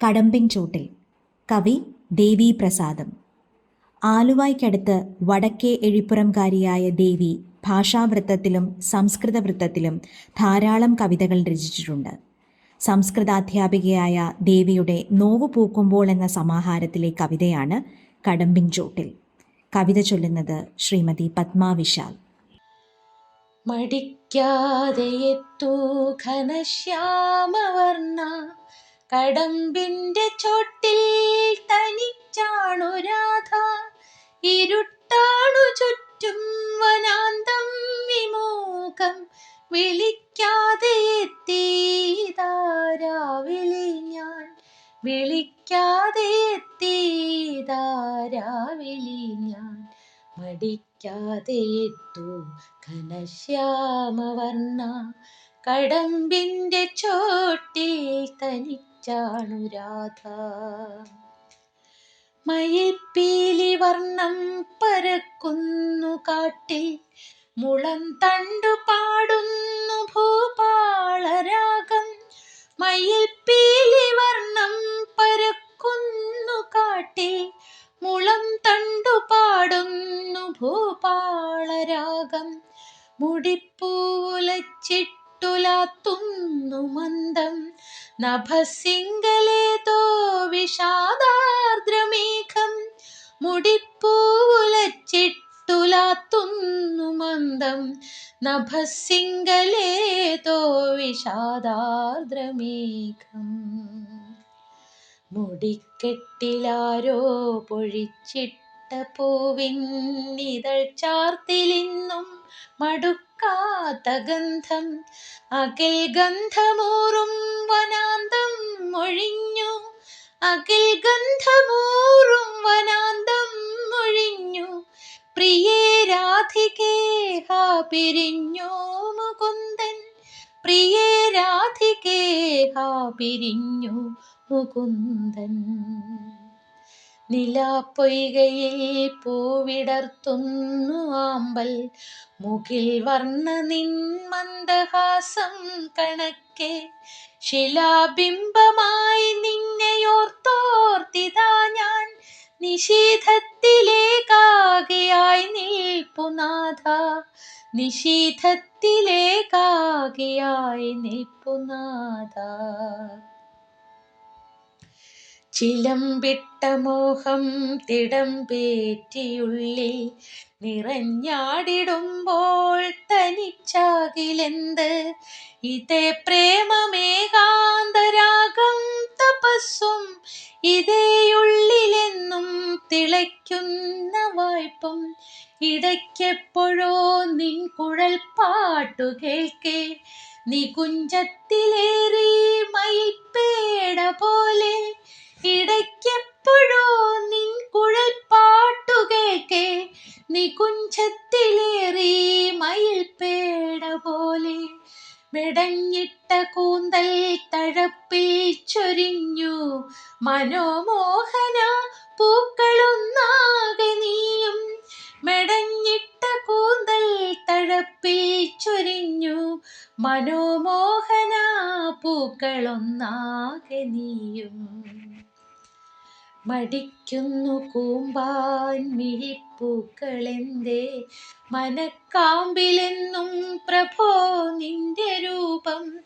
കടമ്പിൻ ചൂട്ടിൽ കവി ദേവി പ്രസാദം. ആലുവായ്ക്കടുത്ത് വടക്കേ എഴിപ്പുറംകാരിയായ ദേവി ഭാഷാവൃത്തത്തിലും സംസ്കൃത വൃത്തത്തിലും ധാരാളം കവിതകൾ രചിച്ചിട്ടുണ്ട്. സംസ്കൃതാധ്യാപികയായ ദേവിയുടെ നോവു പൂക്കുമ്പോൾ എന്ന സമാഹാരത്തിലെ കവിതയാണ് കടമ്പിൻ ചൂട്ടിൽ കവിത ചൊല്ലുന്നത് ശ്രീമതി പത്മ വിശാൽ. മടിക്കാതെ എത്തൂ ഘനശ്യാമവർണ കടമ്പിന്റെ ചോട്ടിൽ തനിച്ചാണു രാധ. ഇരുട്ടാണു ചുറ്റും വനാന്തം വിമോകം വിളിക്കാതെ എത്തിയതാരാവിളി ഞാൻ വിളിക്കാതെ എത്തിയതാരാവിളി ഞാൻ മടിക്കാതെ എത്തു ഘനശ്യാമവർണ. കടമ്പിന്റെ ചോട്ടിൽ തനിച്ചാണു രാധ. മയിൽപ്പീലി വർണം പരക്കുന്നു കാട്ടിൽ മുളം തണ്ടു പാടുന്നു ഭൂപാളരാഗം. മയിൽപ്പീലി വർണം പരക്കുന്നു കാട്ടിൽ മുളം തണ്ടു പാടുന്നു ഭൂപാളരാഗം. മുടിപ്പൂലച്ചിട്ടുലാത്തുന്നു നഭസിംഗലേതോ വിഷാദാർദ്രമേഘം മുടിപ്പൂലച്ചിട്ടുലാത്തുന്നു മന്ദം. നഭസിംഗലേതോ വിഷാദാർദ്രമേഘം മുടിക്കെട്ടിലാരോ പൊഴിച്ചിട്ട പൂവിൻ നിതൾ ചാർത്തിലിന്നും മടുക്കാത്ത ഗന്ധം അകിൽ ഗന്ധമൂറും വനാന്തം ഒഴിഞ്ഞു. അകിൽ ഗന്ധമൂറും വനാന്തം ഒഴിഞ്ഞു. പ്രിയേ രാധികേ ഹാ പിരിഞ്ഞോ മുകുന്ദൻ. പ്രിയേ രാധികേ ഹാ പിരിഞ്ഞു മുകുന്ദൻ. നിലാപ്പൊയ്കയിൽ പൂവിടർത്തുന്നു ആമ്പൽ. മുകിൽ വർണ നിൻ മന്ദഹാസം കണക്കെ. ശിലാബിംബമായി നിന്നെയോർത്തോർത്തിതാ ഞാൻ. നിഷീധത്തിലേക്കാകെയായി നിൽപ്പുനാഥ നിഷീധത്തിലേക്കാകെയായി നിൽപ്പുനാഥ ചിലമ്പിട്ട മോഹം തിടമ്പേറ്റിയുള്ളിൽ നിറഞ്ഞാടിടുമ്പോൾ തനിച്ചാകിലെന്ത്? ഇതേ പ്രേമമേകാന്തരാഗം തപസ്സും ഇതേയുള്ളിലെന്നും തിളയ്ക്കുന്ന വായ്പും ഇടയ്ക്കെപ്പോഴോ നിൻ കുഴൽ പാട്ടു കേൾക്കേ. നികുഞ്ചത്തിലേറി മയിൽപ്പേട പോലെ ഇടയ്ക്കെപ്പോഴോ നിൻ കുഴൽ പാട്ടു കേൾക്കേ മയിൽ പേട പോലെ. വെടഞ്ഞിട്ട കൂന്തൽ തഴപ്പിൽ ചൊരിഞ്ഞു മനോമോഹന പൂക്കളൊന്നാകെ നീയും. മെടഞ്ഞിട്ട കൂന്തൽ തഴപ്പിൽ ചൊരിഞ്ഞു മനോമോഹന പൂക്കളൊന്നാകെ നീയും. മടിക്കുന്നു കൂമ്പാൻ മിഴിപ്പൂക്കളെന്തേ മനക്കാമ്പിലെന്നും പ്രഭോ നിന്റെ രൂപം.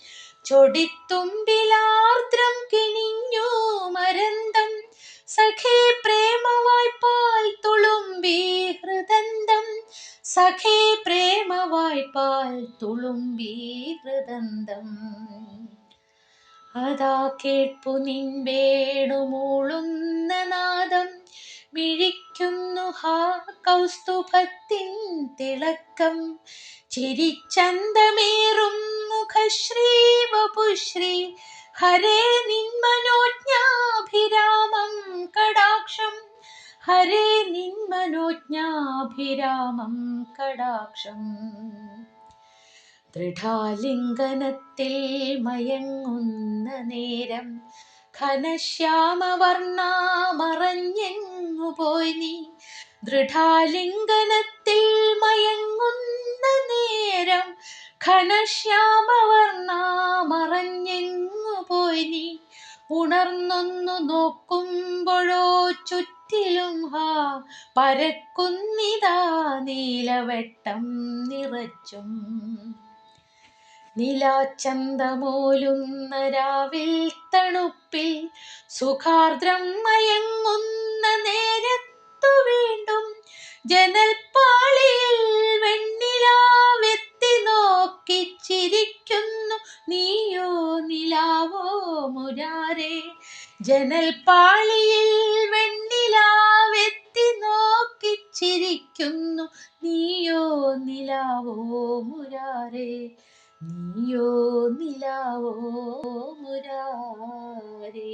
ചൊടിത്തുമ്പിലാർദ്രം കിണിഞ്ഞു മരന്തം. സഖേ പ്രേമവായ്പാൽ തുളുമ്പി ഹൃദന്തം. സഖേ പ്രേമവായ്പാൽ തുളുമ്പി ഹൃദന്തം. അതാ കേൾപ്പു നിൻ വേണുമൂളുന്ന നാദം മിഴിക്കുന്നു ഹാ കൗസ്തുഭത്തിൻ തിളക്കം. ചിരിച്ചന്തമേറും മുഖശ്രീ വപുശ്രീ ഹരേ നിൻ മനോജ്ഞാഭിരാമം കടാക്ഷം. ഹരേ നിൻ മനോജ്ഞാഭിരാമം കടാക്ഷം. ദൃഢാലിംഗനത്തിൽ മയങ്ങുന്ന നേരം ഘനശ്യാമവർണ മറഞ്ഞെങ്ങു പോയി നീ? ദൃഢാലിംഗനത്തിൽ മയങ്ങുന്ന നേരം ഘനശ്യാമവർണ മറഞ്ഞെങ്ങു പോയി നീ? ഉണർന്നൊന്നു നോക്കുമ്പോഴോ ചുറ്റിലും ഹാ പരക്കുന്നിതാ നീലവെട്ടം നിറച്ചും. നിലാച്ചന്തമോലുന്ന രാവിൽ തണുപ്പിൽ സുഖാർദ്രം മയങ്ങുന്ന നേരത്തു വീണ്ടും ജനൽപ്പാളിയിൽ വെണ്ണിലാവെത്തി നോക്കി ചിരിക്കുന്നു. നീയോ നിലാവോ മുരാരെ? ജനൽപ്പാളിയിൽ വെണ്ണിലാവെത്തി നോക്കി ചിരിക്കുന്നു. നീയോ നിലാവോ മുരാരേ? നീയോ നിലാവോ മുരാരേ?